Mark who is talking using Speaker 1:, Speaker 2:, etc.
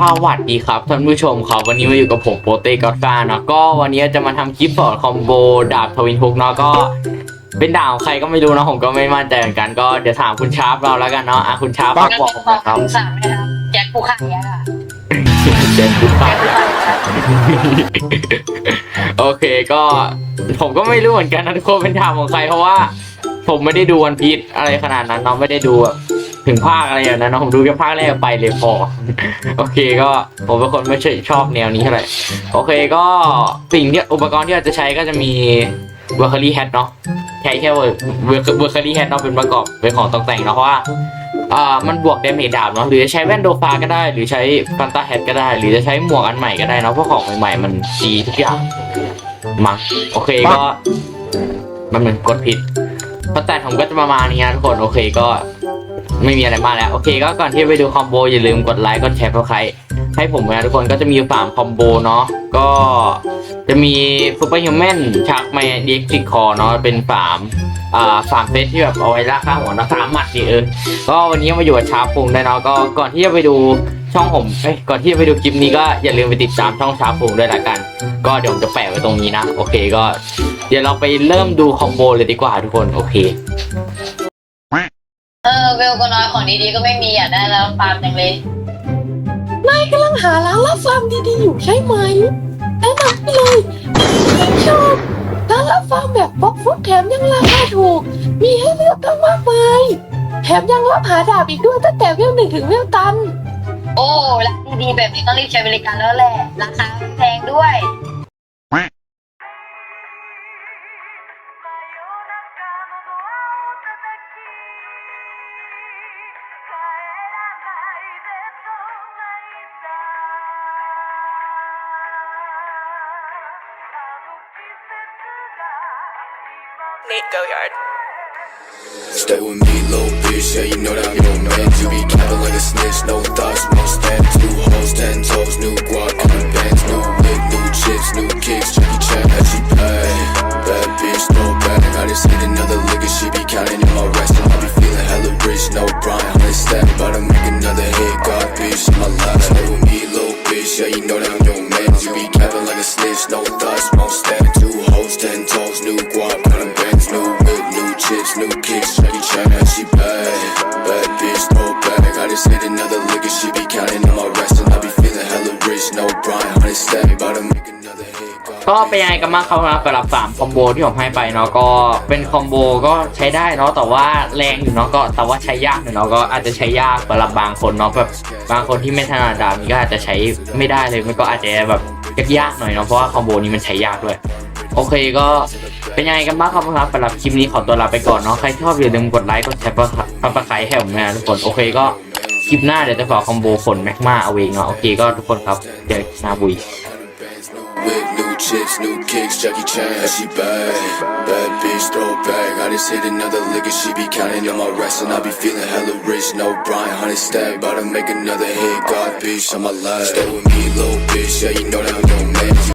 Speaker 1: สวัสดีครับท่านผู้ชมครับวันนี้มาอยู่กับผมโปเต้กอดการเนาะก็วันนี้จะมาทำคลิปสอนคอมโบดาบทวินฮุกเนาะก็เป็นดาบของใครก็ไม่รู้นะผมก็ไม่มั่นใจเหมือนกันก็เดี๋ยวถามคุณชาร์ปเราแล้วกันเนาะอะคุณชาร์ปฝากบอกผมหนะครับ
Speaker 2: สามนะครับแจ็คผู้ฆ่าแย่อะ
Speaker 1: เจ็ดปุ๊บ
Speaker 2: แจ็คผู้ฆ่าแย่
Speaker 1: โอเคก็ผมก็ไม่รู้เหมือนกันนะทุกคนเป็นดาบของใครเพราะว่า ผมไม่ได้ดูวันพีชอะไรขนาดนั้นเนาะไม่ได้ดูแบบ ถึงภาคอะไรอย่างนั้นเนาะผมดูแค่ภาคแรกไปเลยพอ โอเคก็ผมเป็นคนไม่ใช่ชอบแนวนี้เท่าไหร่โอเคก็สิ่งที่อุปกรณ์ที่เราจะใช้ก็จะมีเวอร์คารี่แฮทเนาะใช้แค่เวอร์เวอร์คารี่แฮทเนาะเป็นประกอบเป็นของตกแต่งเนาะเพราะว่าอ่ามันบวกดาเมจดาบเนาะหรือจะใช้แว่นโดฟาก็ได้ หรือใช้ฟันตาแฮทก็ได้ หรือจะใช้หมวกอันใหม่ก็ได้เนาะเพราะของใหม่ๆมันดีทุกอย่างมาโอเคก็มันเหมือนกดผิดเพราะแต่ผมก็จะประมาณนี้นะทุกคนโอเคก็ ไม่มีอะไรมากแล้ว โอเค ก็ก่อนที่ไปดูคอมโบอย่าลืมกดไลค์กดแชร์เพื่อใครให้ผมนะทุกคนก็จะมีสามคอมโบเนาะก็จะมีซูเปอร์ฮิวแมนชักแมนดีเอ็กซิคอเนาะเป็นสามอ่าสามเซตที่แบบเอาไว้ล่าข้าหัวเนาะสามหมัดนี่เออก็วันนี้มาอยู่กับชาร์ปปุงได้เนาะก็ก่อนที่จะไปดูช่องผมเอ้ยก่อนที่จะไปดูคลิปนี้ก็อย่าลืมไปติดตามช่องชาร์ปปุงด้วยละกัน ก็เดี๋ยวผมจะแปะไว้ตรงนี้นะ โอเคก็ เดี๋ยวเราไปเริ่มดูคอมโบเลยดีกว่าทุกคนโอเค
Speaker 2: ก็น้อยของดีๆก็ไม่มีอะได้แล้วฟาร์มจังเลย
Speaker 3: นายกำลังหาร้านรับฟาร์มดีๆอยู่ใช่ไหมแนะนำไปเลยฉันชอบร้านรับฟาร์มแบบบล็อกฟุตแถมยังราคาถูก มีให้เลือกตั้งมากมายแถมยังรับหาดาบอีกด้วยตั้งแต่เวลหนึ่งถึงเวลตัน
Speaker 2: โอ้ร้านดีๆแบบนี้ต้องรีบใช้บริการแล้วแหละราคาไม่แพงด้วย
Speaker 4: Nate Goyard.
Speaker 5: Stay with me, little bitch. Yeah, you know that I'm your man. You be capping like a snitch. No thoughts, no stand. Two hoes, ten toes, new guac the bands. New whip, new chips, new kicks. Jackie Chan, as she pay. Bad bitch, no bad, I just hit another lick and she be counting in my rest. I be feeling hella rich. No Brian, honey stack. About to make another hit. God, bitch, my life. Stay with me, little bitch. Yeah, you know that I'm your man. You be capping like a snitch. No thoughts, she be counting in my rest. And I be feeling hella rich. No Brian, honey stack. About to make another hit.
Speaker 1: ก็เป็นยังไงกันบ้างครับสำหรับสามคอมโบที่ผมให้ไปเนาะก็เป็นคอมโบก็ใช้ได้เนาะแต่ว่าแรงอยู่เนาะก็แต่ว่าใช้ยากอยู่เนาะก็อาจจะใช้ยากสำหรับบางคนเนาะแบบบางคนที่ไม่ถนัดดาบนี้ก็อาจจะใช้ไม่ได้เลยมันก็อาจจะแบบยากๆหน่อยเนาะเพราะว่าคอมโบนี้มันใช้ยากด้วย โอเคก็เป็นยังไงกันบ้างครับสำหรับคลิปนี้ขอตัวลาไปก่อนเนาะใครชอบอย่าลืมกดไลค์กดแชร์ซับสไครต์ให้ผมนะทุกคนโอเคก็ คลิปหน้าเดี๋ยวจะฝากคอมโบฝนแม็กมาเอาเองเนาะโอเคก็ทุกคนครับเดี๋ยวนาบุย
Speaker 5: chips, new kicks, Jackie Chan, and she bad. Bad bitch, throw back. I just hit another lick and she be counting on my rest. And I be feeling hella rich, no Brian, honey stack. About to make another hit, God bitch, on my life. Stay with me, little bitch, yeah, you know that I'm your man.